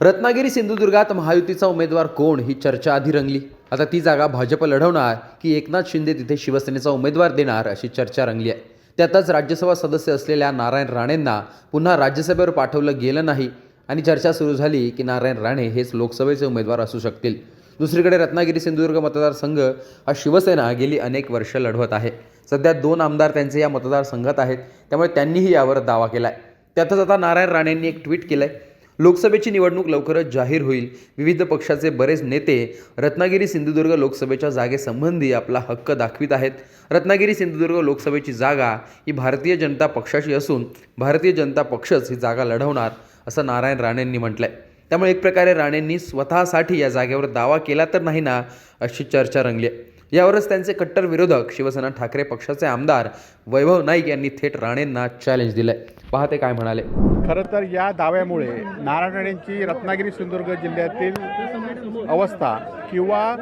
रत्नागिरी सिंधुदुर्गात महायुतीचा उमेदवार कोण ही चर्चा आधी रंगली. आता ती जागा भाजप लढवणार की एकनाथ शिंदे तिथे शिवसेनेचा उमेदवार देणार अशी चर्चा रंगली आहे. त्यातच राज्यसभा सदस्य असलेल्या नारायण राणेंना पुन्हा राज्यसभेवर पाठवलं गेलं नाही आणि चर्चा सुरू झाली की नारायण राणे हेच लोकसभेचे उमेदवार असू शकतील. दुसरीकडे रत्नागिरी सिंधुदुर्ग मतदारसंघ हा शिवसेना गेली अनेक वर्ष लढवत आहे. सध्या दोन आमदार त्यांचे या मतदारसंघात आहेत. त्यामुळे त्यांनीही यावर दावा केला आहे त्यातच आता नारायण राणेंनी एक ट्विट केलं आहे लोकसभेची निवडणूक लवकरच जाहीर होईल. विविध पक्षाचे बरेच नेते रत्नागिरी सिंधुदुर्ग लोकसभेच्या जागेसंबंधी आपला हक्क दाखवित आहेत. रत्नागिरी सिंधुदुर्ग लोकसभेची जागा ही भारतीय जनता पक्षाची असून भारतीय जनता पक्षच ही जागा लढवणार असं नारायण राणेंनी म्हटलंय. त्यामुळे एक प्रकारे राणेंनी स्वतःसाठी या जागेवर दावा केला तर नाही ना अशी चर्चा रंगली आहे. यावरच त्यांचे कट्टर विरोधक शिवसेना ठाकरे पक्षाचे आमदार वैभव नाईक यांनी थेट राणेंना चॅलेंज दिलंय. पाहते काय म्हणाले. खरं तर या दाव्यामुळे नारायण राणेंची रत्नागिरी सिंधुदुर्ग जिल्ह्यातील अवस्था किंवा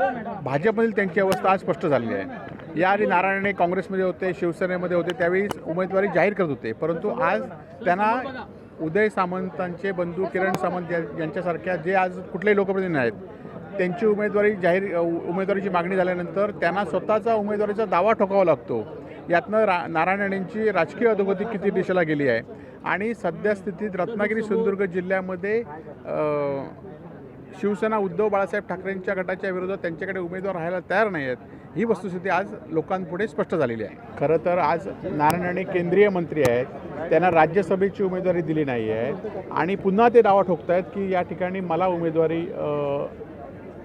भाजपमधील त्यांची अवस्था आज स्पष्ट झालेली आहे. याआधी नारायण काँग्रेसमध्ये होते शिवसेनेमध्ये होते त्यावेळी उमेदवारी जाहीर करत होते. परंतु आज त्यांना उदय सामंतांचे बंधू किरण सामंत यांच्यासारख्या जे आज कुठलेही लोकप्रतिनिधी आहेत त्यांची उमेदवारी जाहीर उमेदवारीची मागणी झाल्यानंतर त्यांना स्वतःचा उमेदवारीचा दावा ठोकावा लागतो. यातनं रा नारायण राणेंची राजकीय अधोगती किती दिशेला गेली आहे? आणि सध्या स्थितीत रत्नागिरी सिंधुदुर्ग जिल्ह्यामध्ये शिवसेना उद्धव बाळासाहेब ठाकरेंच्या गटाच्या विरोधात त्यांच्याकडे उमेदवार राहायला तयार नाही आहेत. ही वस्तुस्थिती आज लोकांपुढे स्पष्ट झालेली आहे. खरं तर आज नारायण राणे केंद्रीय मंत्री आहेत. त्यांना राज्यसभेची उमेदवारी दिली नाही आहे आणि पुन्हा ते दावा ठोकत आहेत की या ठिकाणी मला उमेदवारी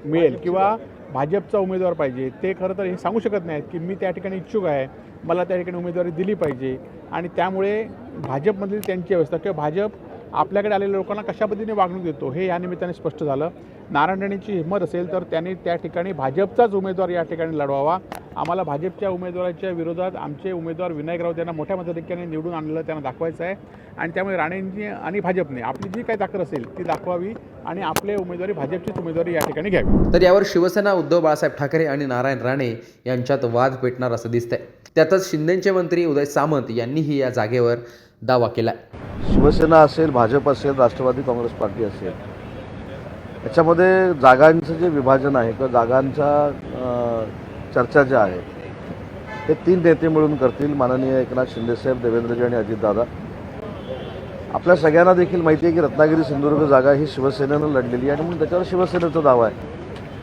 मिळेल किंवा भाजपचा उमेदवार पाहिजे ते खरं तर हे सांगू शकत नाहीत की मी त्या ठिकाणी इच्छुक आहे मला त्या ठिकाणी उमेदवारी दिली पाहिजे. आणि त्यामुळे भाजपमधील त्यांची अवस्था किंवा भाजप आपल्याकडे आलेल्या लोकांना कशा पद्धतीने वागणूक देतो हे या निमित्ताने स्पष्ट झालं. नारायण राणेंची हिंमत असेल तर त्यांनी त्या ठिकाणी भाजपचाच उमेदवार या ठिकाणी लढवावा. आम्हाला भाजपच्या उमेदवाराच्या विरोधात आमचे उमेदवार विनायक राऊत यांना मोठ्या मताधिक्याने निवडून आणलेलं त्यांना दाखवायचं आहे. आणि त्यामुळे राणेंची आणि भाजपने आपली जी काही ताकद असेल ती दाखवावी आणि आपले उमेदवारी भाजपचीच उमेदवारी या ठिकाणी घ्यावी. तर यावर शिवसेना उद्धव बाळासाहेब ठाकरे आणि नारायण राणे यांच्यात वाद पेटणार असं दिसतंय. त्यातच शिंदेचे मंत्री उदय सामंत यांनीही या जागेवर दावा केला शिवसेना असेल भाजप असेल राष्ट्रवादी काँग्रेस पार्टी असेल याच्यामध्ये जागांचं जे विभाजन आहे किंवा जागांच्या चर्चा ज्या आहेत हे तीन नेते मिळून करतील माननीय एकनाथ शिंदेसाहेब देवेंद्रजी आणि अजितदादा. आपल्या सगळ्यांना देखील माहिती आहे की रत्नागिरी सिंधुदुर्ग जागा ही शिवसेनेनं लढलेली आहे आणि म्हणून त्याच्यावर शिवसेनेचा दावा आहे.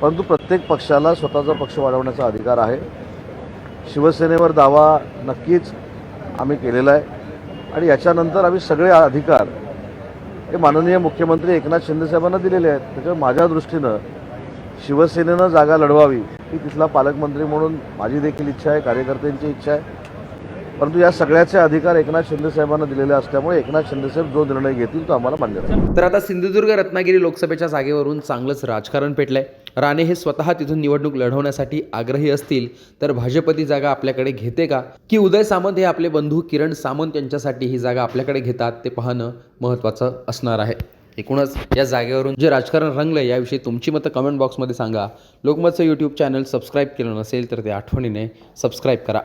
परंतु प्रत्येक पक्षाला स्वतःचा पक्ष वाढवण्याचा अधिकार आहे. शिवसेनेवर दावा नक्कीच आम्ही केलेला आहे. आणि याच्यानंतर आम्ही सगळे अधिकार हे माननीय मुख्यमंत्री एकनाथ शिंदेसाहेबांना दिलेले आहेत. त्याच्यामुळे माझ्या दृष्टीनं शिवसेनेनं जागा लढवावी ही तिथला पालकमंत्री म्हणून माझी देखील इच्छा आहे कार्यकर्त्यांची इच्छा आहे. परंतु या सगळ्याचे अधिकार एकनाथ शिंदेसाहेबांना दिलेले असल्यामुळे एकनाथ शिंदेसाहेब जो निर्णय घेतील तो आम्हाला मान्य राहील. तर आता सिंधुदुर्ग रत्नागिरी लोकसभेच्या जागेवरून चांगलंच राजकारण पेटलंय. राणे हे स्वतः तिथून निवडणूक लढवण्यासाठी आग्रही असतील तर भाजपती जागा आपल्याकडे घेते का? की उदय सामंत हे आपले बंधू किरण सामंत यांच्यासाठी ही जागा आपल्याकडे घेतात ते पाहणं महत्त्वाचं असणार आहे. एकूणच या जागेवरून जे राजकारण रंगलं याविषयी तुमची मतं कमेंट बॉक्समध्ये सांगा. लोकमतचं यूट्यूब चॅनल सबस्क्राईब केलं नसेल तर ते आठवणीने सबस्क्राईब करा.